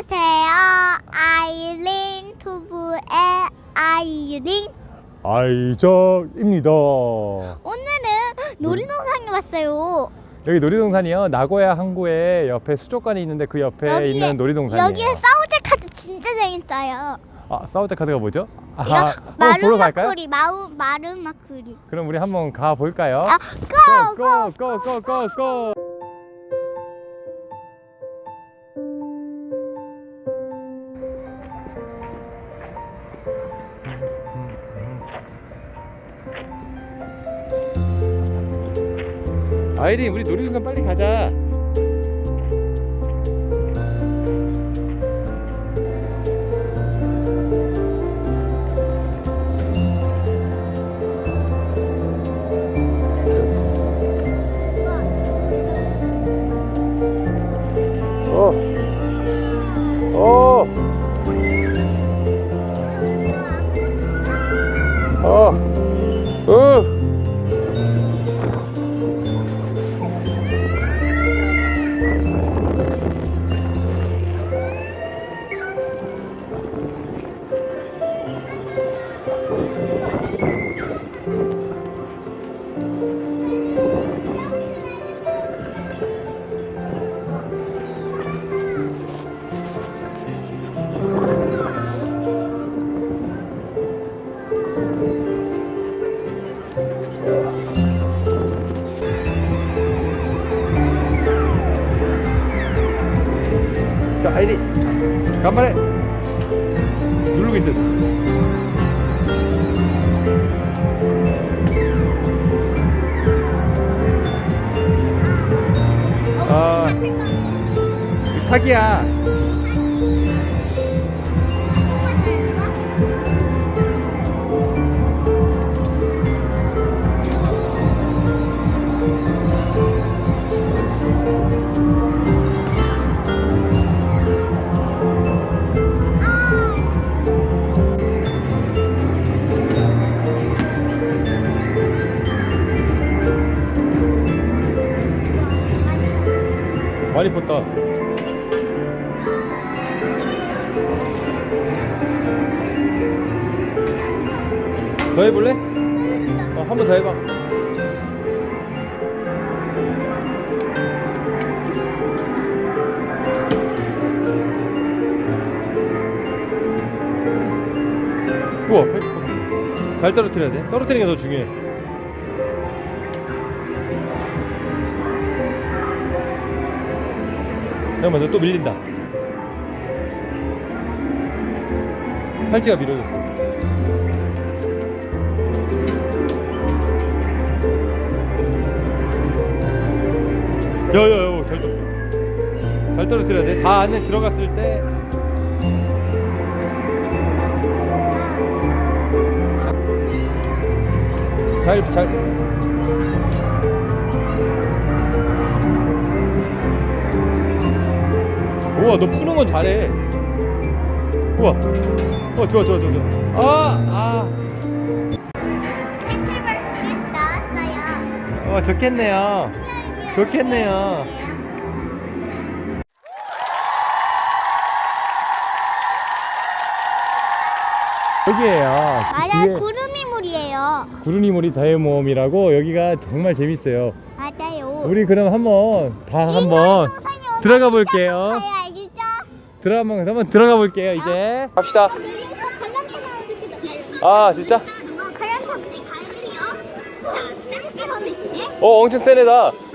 안녕하세요. 아이린 투브의 아이린. 아이적입니다. 오늘은 놀이동산에 왔어요. 여기 놀이동산이요. 나고야 항구에 옆에 수족관이 있는데 그 옆에 있는 놀이동산이에요. 여기에 사우제 카드 진짜 재밌어요. 아, 사우드 카드가 뭐죠? 아, 이거 한번 보러 갈까요? 마루마쿠리, 마우 마루마쿠리. 그럼 우리 한번 가 볼까요? 아, 고! 고! 고 고 고 고 아이린 우리 놀이동산 빨리 가자. 자, 아이린. 간만에 누르고 있어. 아, 사기야. 어, 한번 더 해봐. 우와. 잘 떨어뜨려야 돼. 떨어뜨리는 게 더 중요해. 잠깐만, 너 또 밀린다. 팔찌가 밀어졌어. 야야야 잘 떴어 잘 떨어뜨려야 돼다 안에 들어갔을 때 잘, 잘. 우와, 너 푸는 건 잘해. 우와. 어, 좋아, 좋아, 좋아, 좋아. 아, 아. 나왔어요. 어, 좋겠네요. 좋겠네요. 여기에요. 맞아요. 뒤에 구름이 물이에요. 구름이모리 대모험이라고 여기가 정말 재밌어요. 맞아요. 우리 그럼 한번 다이 한번 들어가 볼게요. 알겠죠? 들어가 한번 한번 들어가 볼게요 이제. 갑시다. 여기서 관람차 나올 때도 가요. 아 진짜? 관람차 우리 가이들이요. 자, 쌍쌍하네. 어 엄청 센 애다.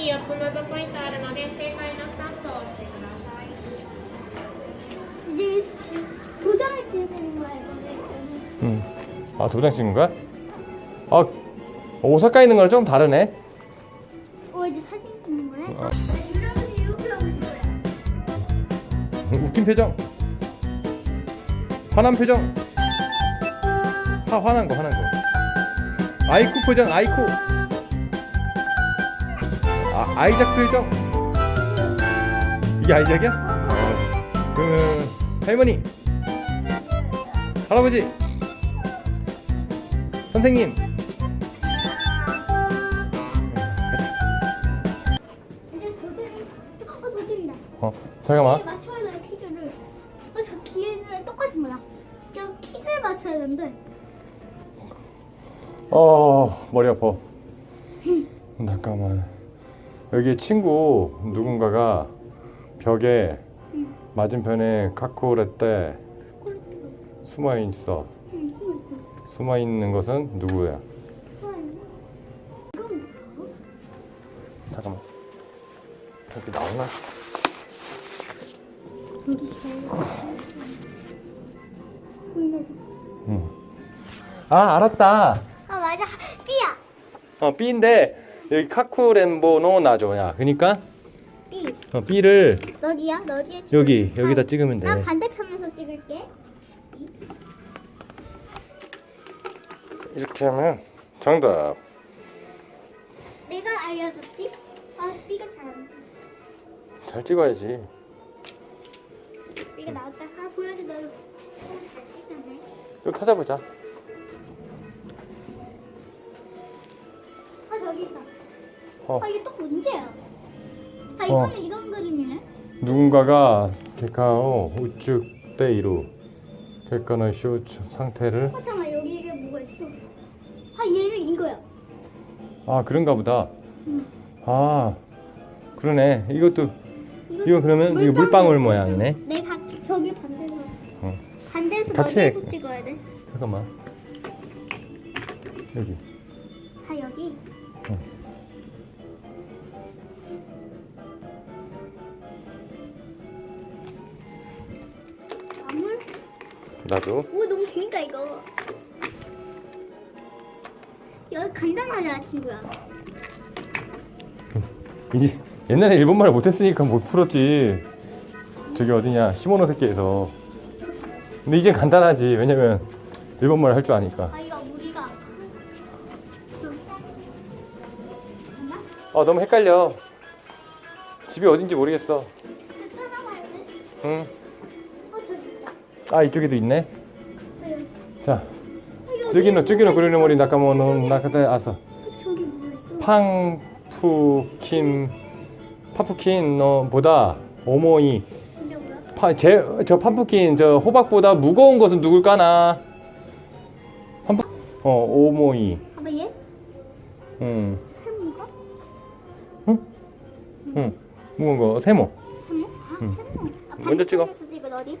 に4つ謎ポイントあるので正解のスタンプを押してください。 이제 도장을 찍는 거예요. 음. 아 도장 찍는 거야? 아 오사카 있는 거랑 좀 다르네. 어 이제 사진 찍는 거예요? 어. 이러면서 이렇게 하고 있어요. 웃긴 표정. 화난 표정. 화 화난 거 화난 거. 아이쿠 표정 아이쿠. 아 아이작 표정. 이게 아이작이야? 어. 그러면 할머니, 할아버지, 선생님. 도저히 어 도저히다. 어 잠깐만. 맞춰야 돼 퀴즈를. 어저 기회는 똑같은 거야. 저 퀴즈를 맞춰야 되는데. 어 머리 아파. 잠깐만. 여기 친구 누군가가 벽에 응. 맞은편에 카코레떼. 숨어 있어. 응 숨어 있는 것은 누구야? 잠깐만. 여기 나오나? 응. 아 알았다. 아 맞아 B야 어 B인데 여기 카쿠렌보노 나줘야. 그러니까 B 어, B를 너디야 너디에 찍- 여기 여기다 찍으면 돼. 나 반대편에서 찍을게. 이렇게 하면 정답. 내가 알려줬지 아 B가 잘안 잘 찍어야지. B가 나왔다 아 보여줘 너 어, 잘 찍었네 여기 찾아보자. 아 저기 있다 어. 아 이게 또 문제야 아 어. 이거는 이런 그림이네 누군가가 객가로 우측 때이루 객가의 쇼츠 상태를 어 잠깐 여기 이게 뭐가 있어 아 얘는 이거야 아 그런가 보다. 응. 아 그러네. 이것도 이거 이거 그러면 이거 물방울 모양이네. 내가 저기 반대서 어. 반대에서 같이 너디에서 해. 찍어야 돼 잠깐만. 여기. 나도. 오 너무 재밌다 이거 여기 간단하잖아 친구야 이 옛날에 일본말을 못했으니까 못 풀었지. 저기 어디냐 시모노세키에서. 근데 이젠 간단하지. 왜냐면 일본말 할 줄 아니까. 아 이거 우리가? 아 너무 헷갈려. 집이 어딘지 모르겠어. 찾아봐야 돼? 응. 어 저기 있다 아 이쪽에도 있네. 아, 여기. 자, 아, 여기 쯔기노 쯔기노 뭐가 그리는 있어? 머리 나카모노 나카테 아서 저기 뭐가 있어? 팡푸킨 파푸킨 너보다 오모이 근데 뭐야? 파 제 저 팜푸킨 저 호박보다 무거운 것은 누굴까나? 어 오모이 봐봐 얘? 응. 세모인가? 응. 무거운 거 세모. 세모? 아 응. 세모 아, 먼저 찍어. 너 어디?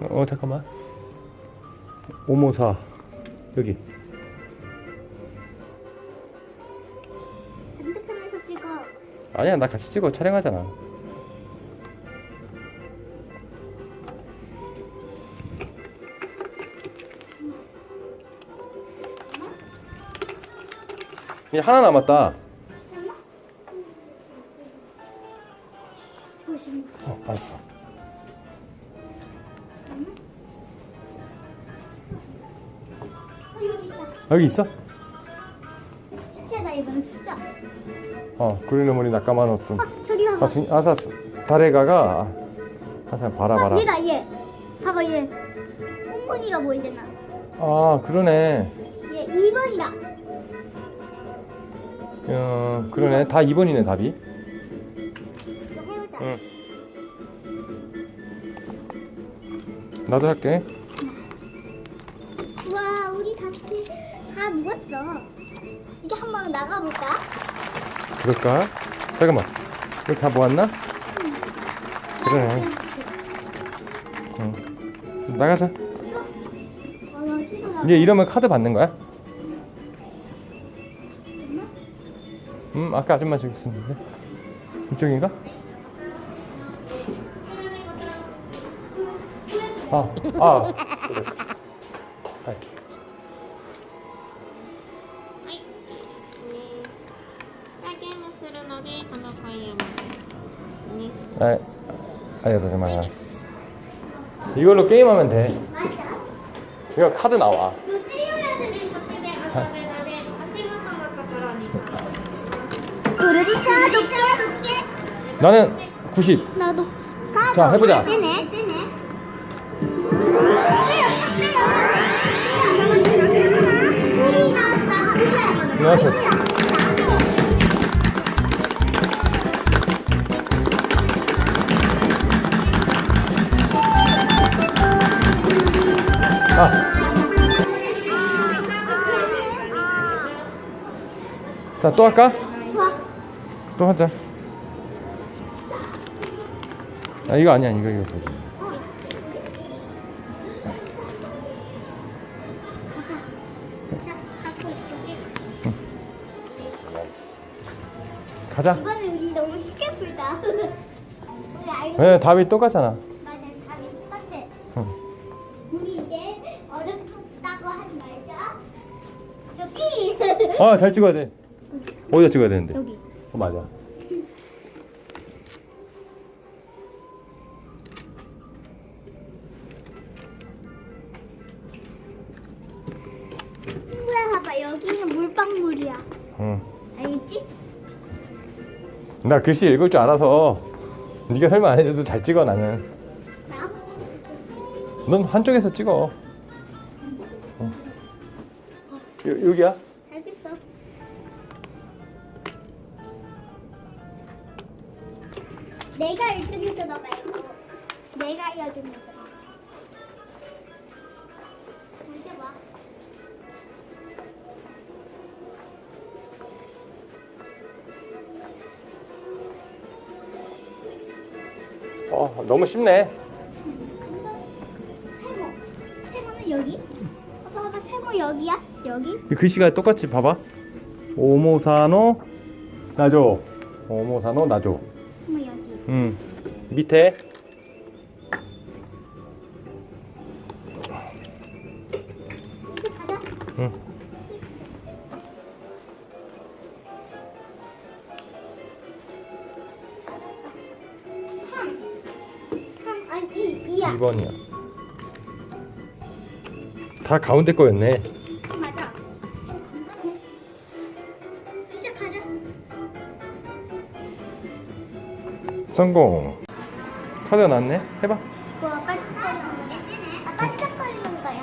어 잠깐만. 오모사 여기. 반대편에서 찍어 아니야 나 같이 찍어 촬영하잖아. 이제 하나 남았다. 여기 있어? 숫자다 이번엔 숫자 어, 그리는 머리 나까마노스. 아 저기 봐봐 아, 진, 아사 다레가가 아사 봐라 아, 봐라. 얘다 얘 봐봐 얘 꽁무니가 보이잖아 아, 그러네. 얘 2번이다 어, 그러네. 다 2번이네 답이. 이거 해보자 응. 나도 할게. 다 묵었어 이제 한번 나가볼까? 그럴까? 잠깐만. 여기 다 모았나? 그러네. 응. 나가자. 이제 이러면 카드 받는 거야? 음, 아까 아줌마 저기 있었는데. 이쪽인가? 아, 아, でこのパイを持ってね。 아, 알려드리마스. 이걸로 게임하면 돼. 맞아 이거 카드 나와. 이거 떼어야 되는 そっちで赤目ので足元のところに 그러니까 높게 높게 나는 90. 나도 가 자, 해보자. 떼네 떼네 떼요 떼요 떼요 나왔다 그래 나왔어. 자, 또 할까? 좋아 또 하자. 아, 이거 아니야, 이거, 이거. 보자. 자 갖고 있을게 가자. 이번엔 우리 너무 쉽게 풀다 우리 알고 네, 답이 똑같잖아. 맞아 답이 똑같아 응. 우리 이제 어렵다고 하지 말자 여기 아, 잘 찍어야 돼. 어디다 찍어야 되는데? 여기 어, 맞아. 친구야 봐봐 여기는 물방울이야 응. 알겠지? 나 글씨 읽을 줄 알아서 네가 설명 안 해줘도 잘 찍어 나는. 나 넌 한쪽에서 찍어. 어. 여, 여기야? 내가 1등했어 너 말고 내가 알려준 거야 이제 봐 어, 너무 쉽네. 세모 세모는 여기 봐봐 봐봐 세모 여기야 여기 이 글씨가 똑같이 봐봐. 오모사노 나조. 오모사노 나조. 음. 밑에 이제 가자 응. 삼. 삼 아니 이 2야 2번이야. 다 가운데 거였네. 성공. 카드가 났네. 해봐. 뭐 반짝거리는 거네 아 반짝거리는 거야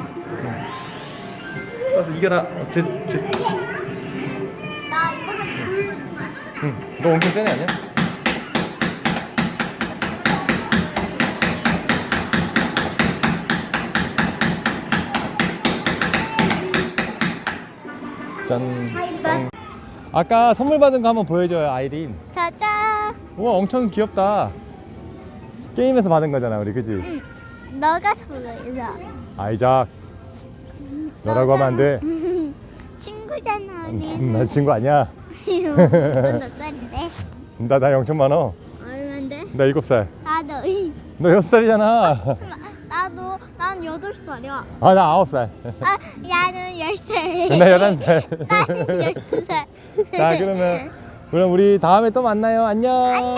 어, 이겨라. 어, 제, 제. 나 이거는 응. 너 엄청 세네 아니야? 짠. 아이고. 아까 선물 받은 거 한번 보여줘요, 아이린. 짜잔 우와, 엄청 귀엽다. 게임에서 받은 거잖아, 우리, 그지? 응 너가 선물해서 아이작. 너라고 하면 안 돼. 친구잖아 우리 나 친구 아니야. 너몇 살인데? 나, 나 영천 많어. 얼마인데? 나 일곱 살. 나도 너 여섯 살이잖아. 나도 난 여덟 살이야 아, 나 아홉 살. 아 야는 열 살. 나 열한 살. 나는 열두 살. 자, 그러면 그럼 우리 다음에 또 만나요. 안녕. 안녕.